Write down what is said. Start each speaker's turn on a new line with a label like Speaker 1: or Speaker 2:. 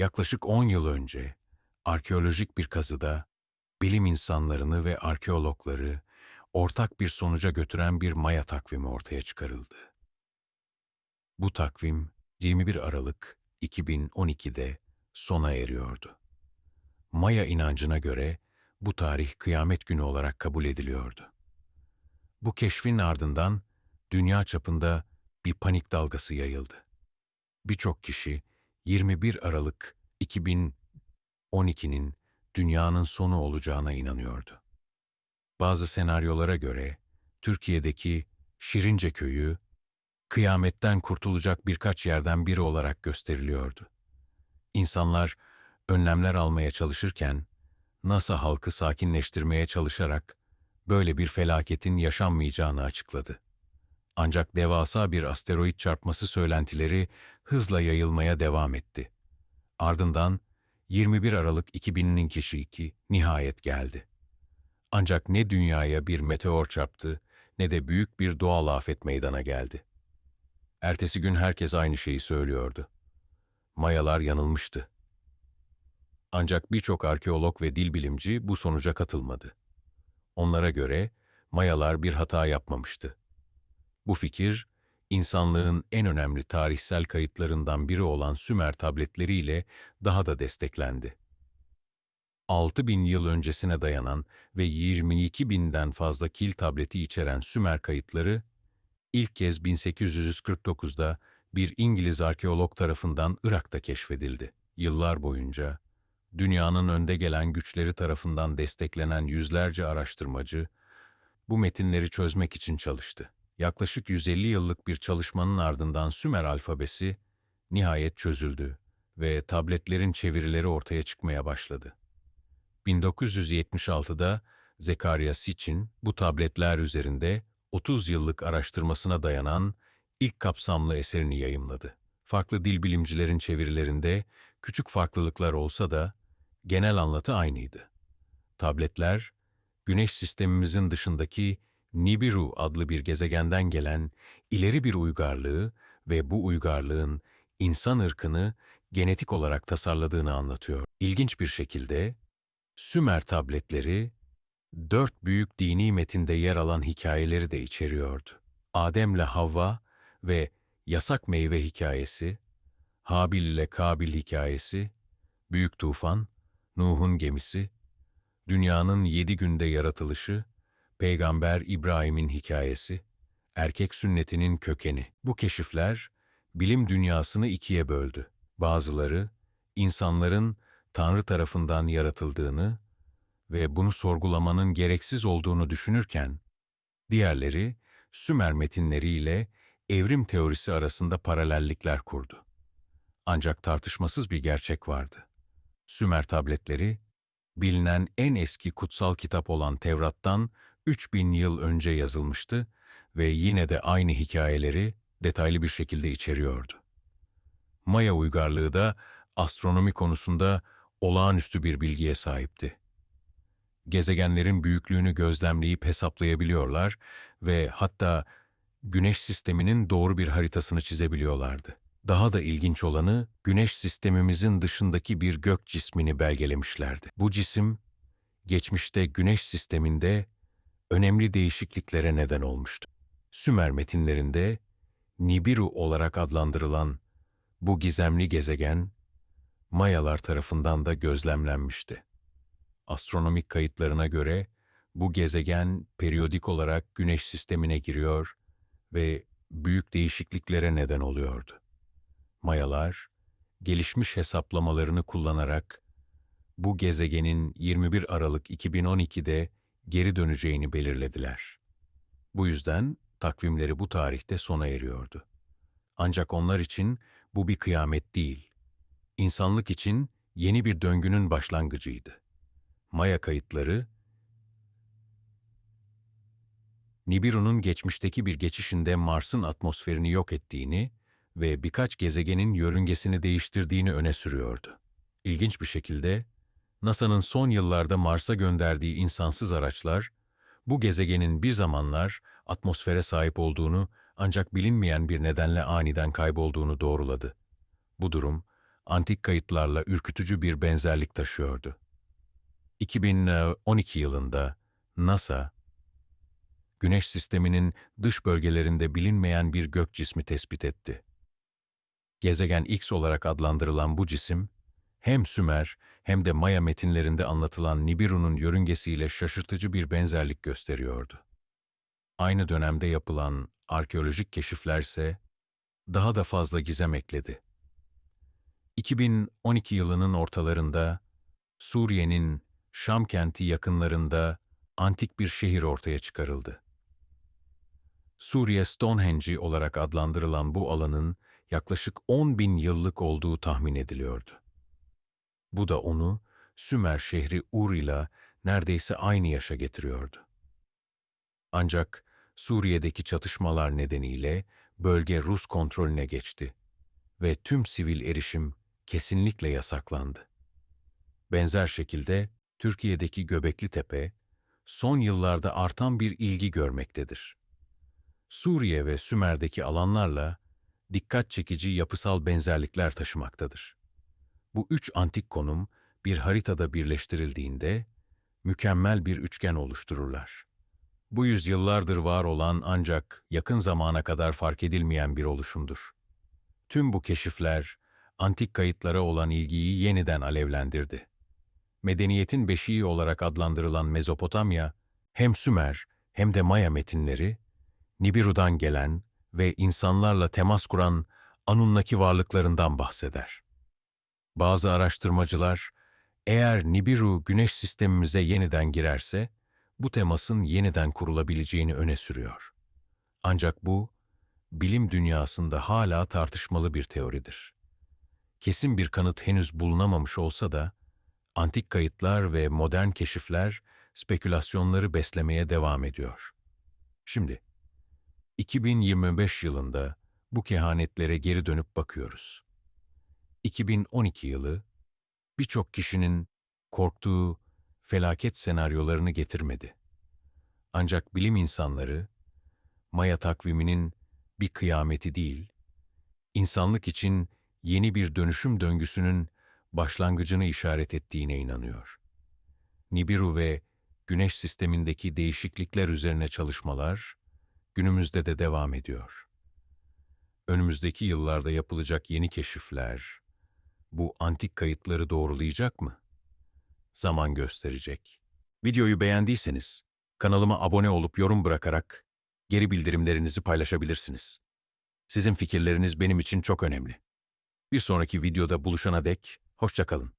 Speaker 1: Yaklaşık 10 yıl önce arkeolojik bir kazıda bilim insanlarını ve arkeologları ortak bir sonuca götüren bir Maya takvimi ortaya çıkarıldı. Bu takvim 21 Aralık 2012'de sona eriyordu. Maya inancına göre bu tarih kıyamet günü olarak kabul ediliyordu. Bu keşfin ardından dünya çapında bir panik dalgası yayıldı. Birçok kişi 21 Aralık 2012'nin dünyanın sonu olacağına inanıyordu. Bazı senaryolara göre Türkiye'deki Şirince köyü kıyametten kurtulacak birkaç yerden biri olarak gösteriliyordu. İnsanlar önlemler almaya çalışırken NASA halkı sakinleştirmeye çalışarak böyle bir felaketin yaşanmayacağını açıkladı. Ancak devasa bir asteroid çarpması söylentileri hızla yayılmaya devam etti. Ardından 21 Aralık 2000'nin kişi 2 nihayet geldi. Ancak ne dünyaya bir meteor çarptı ne de büyük bir doğal afet meydana geldi. Ertesi gün herkes aynı şeyi söylüyordu. Mayalar yanılmıştı. Ancak birçok arkeolog ve dil bilimci bu sonuca katılmadı. Onlara göre Mayalar bir hata yapmamıştı. Bu fikir, insanlığın en önemli tarihsel kayıtlarından biri olan Sümer tabletleriyle daha da desteklendi. 6000 yıl öncesine dayanan ve 22 binden fazla kil tableti içeren Sümer kayıtları, ilk kez 1849'da bir İngiliz arkeolog tarafından Irak'ta keşfedildi. Yıllar boyunca, dünyanın önde gelen güçleri tarafından desteklenen yüzlerce araştırmacı, bu metinleri çözmek için çalıştı. Yaklaşık 150 yıllık bir çalışmanın ardından Sümer alfabesi nihayet çözüldü ve tabletlerin çevirileri ortaya çıkmaya başladı. 1976'da Zekaria Sitchin bu tabletler üzerinde 30 yıllık araştırmasına dayanan ilk kapsamlı eserini yayımladı. Farklı dil bilimcilerin çevirilerinde küçük farklılıklar olsa da genel anlatı aynıydı. Tabletler, Güneş sistemimizin dışındaki Nibiru adlı bir gezegenden gelen ileri bir uygarlığı ve bu uygarlığın insan ırkını genetik olarak tasarladığını anlatıyor. İlginç bir şekilde Sümer tabletleri dört büyük dini metinde yer alan hikayeleri de içeriyordu. Adem'le Havva ve yasak meyve hikayesi, Habil ile Kabil hikayesi, Büyük Tufan, Nuh'un gemisi, dünyanın yedi günde yaratılışı, Peygamber İbrahim'in hikayesi, erkek sünnetinin kökeni. Bu keşifler bilim dünyasını ikiye böldü. Bazıları insanların Tanrı tarafından yaratıldığını ve bunu sorgulamanın gereksiz olduğunu düşünürken, diğerleri Sümer metinleriyle evrim teorisi arasında paralellikler kurdu. Ancak tartışmasız bir gerçek vardı. Sümer tabletleri, bilinen en eski kutsal kitap olan Tevrat'tan 3000 yıl önce yazılmıştı ve yine de aynı hikayeleri detaylı bir şekilde içeriyordu. Maya uygarlığı da astronomi konusunda olağanüstü bir bilgiye sahipti. Gezegenlerin büyüklüğünü gözlemleyip hesaplayabiliyorlar ve hatta Güneş sisteminin doğru bir haritasını çizebiliyorlardı. Daha da ilginç olanı, Güneş sistemimizin dışındaki bir gök cismini belgelemişlerdi. Bu cisim, geçmişte Güneş sisteminde önemli değişikliklere neden olmuştu. Sümer metinlerinde Nibiru olarak adlandırılan bu gizemli gezegen, Mayalar tarafından da gözlemlenmişti. Astronomik kayıtlarına göre bu gezegen periyodik olarak Güneş sistemine giriyor ve büyük değişikliklere neden oluyordu. Mayalar, gelişmiş hesaplamalarını kullanarak bu gezegenin 21 Aralık 2012'de geri döneceğini belirlediler. Bu yüzden takvimleri bu tarihte sona eriyordu. Ancak onlar için bu bir kıyamet değil. İnsanlık için yeni bir döngünün başlangıcıydı. Maya kayıtları, Nibiru'nun geçmişteki bir geçişinde Mars'ın atmosferini yok ettiğini ve birkaç gezegenin yörüngesini değiştirdiğini öne sürüyordu. İlginç bir şekilde, NASA'nın son yıllarda Mars'a gönderdiği insansız araçlar, bu gezegenin bir zamanlar atmosfere sahip olduğunu ancak bilinmeyen bir nedenle aniden kaybolduğunu doğruladı. Bu durum, antik kayıtlarla ürkütücü bir benzerlik taşıyordu. 2012 yılında NASA, Güneş sisteminin dış bölgelerinde bilinmeyen bir gök cismi tespit etti. Gezegen X olarak adlandırılan bu cisim, hem Sümer hem de Maya metinlerinde anlatılan Nibiru'nun yörüngesiyle şaşırtıcı bir benzerlik gösteriyordu. Aynı dönemde yapılan arkeolojik keşiflerse daha da fazla gizem ekledi. 2012 yılının ortalarında Suriye'nin Şam kenti yakınlarında antik bir şehir ortaya çıkarıldı. Suriye Stonehenge olarak adlandırılan bu alanın yaklaşık 10 bin yıllık olduğu tahmin ediliyordu. Bu da onu Sümer şehri Ur ile neredeyse aynı yaşa getiriyordu. Ancak Suriye'deki çatışmalar nedeniyle bölge Rus kontrolüne geçti ve tüm sivil erişim kesinlikle yasaklandı. Benzer şekilde Türkiye'deki Göbekli Tepe son yıllarda artan bir ilgi görmektedir. Suriye ve Sümer'deki alanlarla dikkat çekici yapısal benzerlikler taşımaktadır. Bu üç antik konum bir haritada birleştirildiğinde mükemmel bir üçgen oluştururlar. Bu yüzyıllardır var olan ancak yakın zamana kadar fark edilmeyen bir oluşumdur. Tüm bu keşifler, antik kayıtlara olan ilgiyi yeniden alevlendirdi. Medeniyetin beşiği olarak adlandırılan Mezopotamya, hem Sümer hem de Maya metinleri, Nibiru'dan gelen ve insanlarla temas kuran Anunnaki varlıklarından bahseder. Bazı araştırmacılar, eğer Nibiru güneş sistemimize yeniden girerse, bu temasın yeniden kurulabileceğini öne sürüyor. Ancak bu, bilim dünyasında hala tartışmalı bir teoridir. Kesin bir kanıt henüz bulunamamış olsa da, antik kayıtlar ve modern keşifler spekülasyonları beslemeye devam ediyor. Şimdi, 2025 yılında bu kehanetlere geri dönüp bakıyoruz. 2012 yılı, birçok kişinin korktuğu felaket senaryolarını getirmedi. Ancak bilim insanları, Maya takviminin bir kıyameti değil, insanlık için yeni bir dönüşüm döngüsünün başlangıcını işaret ettiğine inanıyor. Nibiru ve Güneş sistemindeki değişiklikler üzerine çalışmalar günümüzde de devam ediyor. Önümüzdeki yıllarda yapılacak yeni keşifler bu antik kayıtları doğrulayacak mı? Zaman gösterecek. Videoyu beğendiyseniz kanalıma abone olup yorum bırakarak geri bildirimlerinizi paylaşabilirsiniz. Sizin fikirleriniz benim için çok önemli. Bir sonraki videoda buluşana dek hoşça kalın.